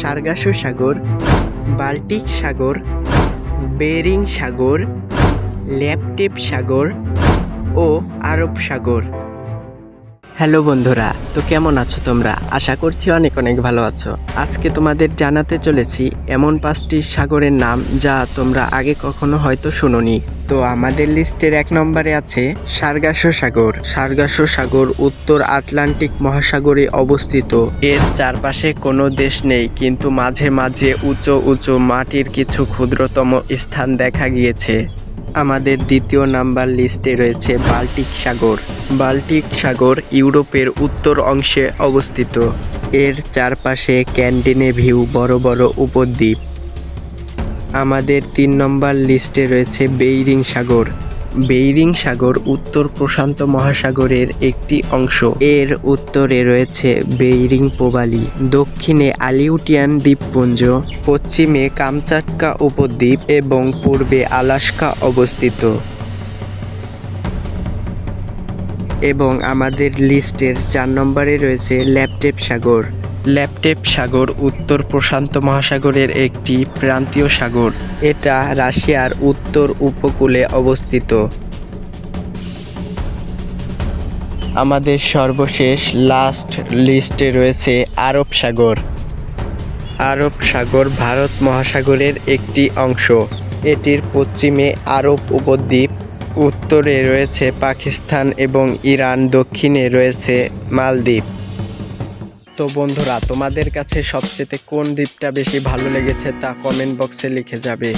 সার্গাসো সাগর বাল্টিক সাগর বেরিং সাগর ল্যাপটেপ সাগর ও আরব সাগর। হ্যালো বন্ধুরা, তো কেমন আছো তোমরা? আশা করছি অনেক অনেক ভালো আছো। আজকে তোমাদের জানাতে চলেছি এমন পাঁচটি সাগরের নাম যা তোমরা আগে কখনো হয়তো শুনোনি। তো আমাদের লিস্টের এক নম্বরে আছে সার্গাসো সাগর। সার্গাসো সাগর উত্তর আটলান্টিক মহাসাগরে অবস্থিত। এর চারপাশে কোনো দেশ নেই, কিন্তু মাঝে মাঝে উঁচু উঁচু মাটির কিছু ক্ষুদ্রতম স্থান দেখা গিয়েছে। আমাদের দ্বিতীয় নাম্বার লিস্টে রয়েছে বাল্টিক সাগর। বাল্টিক সাগর ইউরোপের উত্তর অংশে অবস্থিত। এর চারপাশে ক্যান্টিনে ভিউ বড় বড় উপদ্বীপ। আমাদের তিন নম্বর লিস্টে রয়েছে বেইরিং সাগর। বেইরিং সাগর উত্তর প্রশান্ত মহাসাগরের একটি অংশ। এর উত্তরে রয়েছে বেইরিং প্রবালী, দক্ষিণে আলিউটিয়ান দ্বীপপুঞ্জ, পশ্চিমে কামচাটকা উপদ্বীপ এবং পূর্বে আলাস্কা অবস্থিত। এবং আমাদের লিস্টের চার নম্বরে রয়েছে ল্যাপটেপ সাগর। ল্যাপটেপ সাগর উত্তর প্রশান্ত মহাসাগরের একটি প্রান্তীয় সাগর। এটা রাশিয়ার উত্তর উপকূলে অবস্থিত। আমাদের সর্বশেষ লাস্ট লিস্টে রয়েছে আরব সাগর। আরব সাগর ভারত মহাসাগরের একটি অংশ। এটির পশ্চিমে আরব উপদ্বীপ, উত্তরে রয়েছে পাকিস্তান এবং ইরান, দক্ষিণে রয়েছে মালদ্বীপ। তো বন্ধুরা, তোমাদের কাছে সবচেয়ে কোন দ্বীপটা বেশি ভালো লেগেছে তা কমেন্ট বক্সে লিখে যাবে।